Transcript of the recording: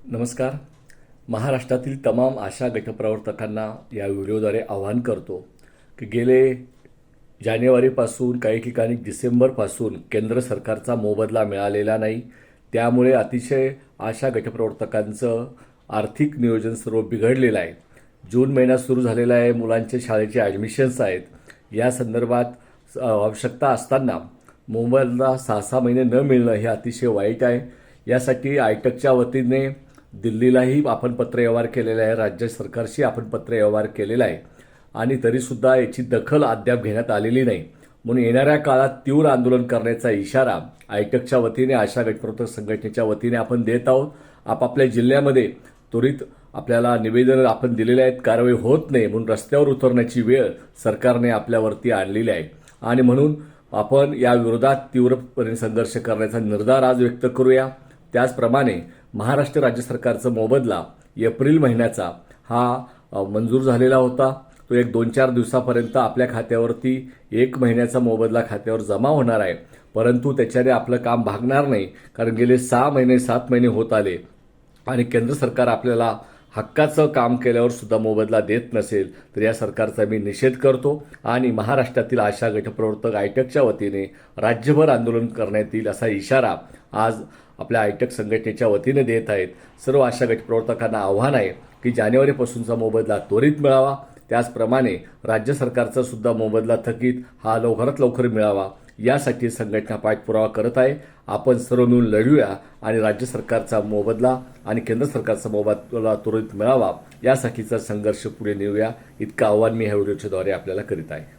नमस्कार. महाराष्ट्रातील तमाम आशा गटप्रवर्तकांना या व्हिडिओद्वारे आवाहन करतो की गेले जानेवारीपासून काही ठिकाणी डिसेंबरपासून केंद्र सरकारचा मोबदला मिळालेला नाही. त्यामुळे अतिशय आशा गटप्रवर्तकांचं आर्थिक नियोजन सर्व बिघडलेलं आहे. जून महिना सुरू झालेला आहे मुलांचे शाळेचे ॲडमिशन्स आहेत. या संदर्भात आवश्यकता असताना मोबाईलला सहा सहा महिने न मिळणं हे अतिशय वाईट आहे. यासाठी आयटकच्या वतीने दिल्लीलाही आपण पत्रव्यवहार केलेला आहे. राज्य सरकारशी आपण पत्रव्यवहार केलेला आहे. आणि तरीसुद्धा याची दखल अद्याप घेण्यात आलेली नाही. म्हणून येणाऱ्या काळात तीव्र आंदोलन करण्याचा इशारा आयटकच्या वतीने आशा गटप्रवर्तक संघटनेच्या वतीने आपण देत आहोत. आपापल्या जिल्ह्यामध्ये त्वरित आपल्याला निवेदन आपण दिलेले आहेत. कारवाई होत नाही म्हणून रस्त्यावर उतरण्याची वेळ सरकारने आपल्यावरती आणलेली आहे. आणि म्हणून आपण या विरोधात तीव्रपणे संघर्ष करण्याचा निर्धार आज व्यक्त करूया. त्याचप्रमाणे महाराष्ट्र राज्य सरकारचा मोबदला एप्रिल महिन्याचा हा मंजूर झालेला होता. तो एक दोन चार दिवसापर्यंत आपल्या खात्यावरती एक महिन्याचा मोबदला खात्यावर जमा होणार आहे. परंतु त्याच्याने आपलं काम भागणार नाही कारण गेले सहा महिने सात महिने होत आले आणि केंद्र सरकार आपल्याला हक्काचं काम केल्यावर सुद्धा मोबदला देत नसेल तर या सरकारचा मी निषेध करतो आणि महाराष्ट्रातील आशा गटप्रवर्तक आयटकच्या वतीने राज्यभर आंदोलन करण्यात येईल असा इशारा आज आपल्या आयटक संघटनेच्या वतीने देत आहेत. सर्व आशा गटप्रवर्तकांना आव्हान आहे की जानेवारीपासूनचा मोबदला त्वरित मिळावा. त्याचप्रमाणे राज्य सरकारचा सुद्धा मोबदला थकीत हा लवकरात लवकर मिळावा. यासाठी संघटना पाठपुरावा करत आहे. आपण सर्व मिळून लढूया आणि राज्य सरकारचा मोबदला आणि केंद्र सरकारचा मोबदला त्वरित मिळावा. यासाठीचा संघर्ष पुढे नेऊया इतकं आव्हान मी ह्या व्हिडिओच्याद्वारे आपल्याला करीत आहे.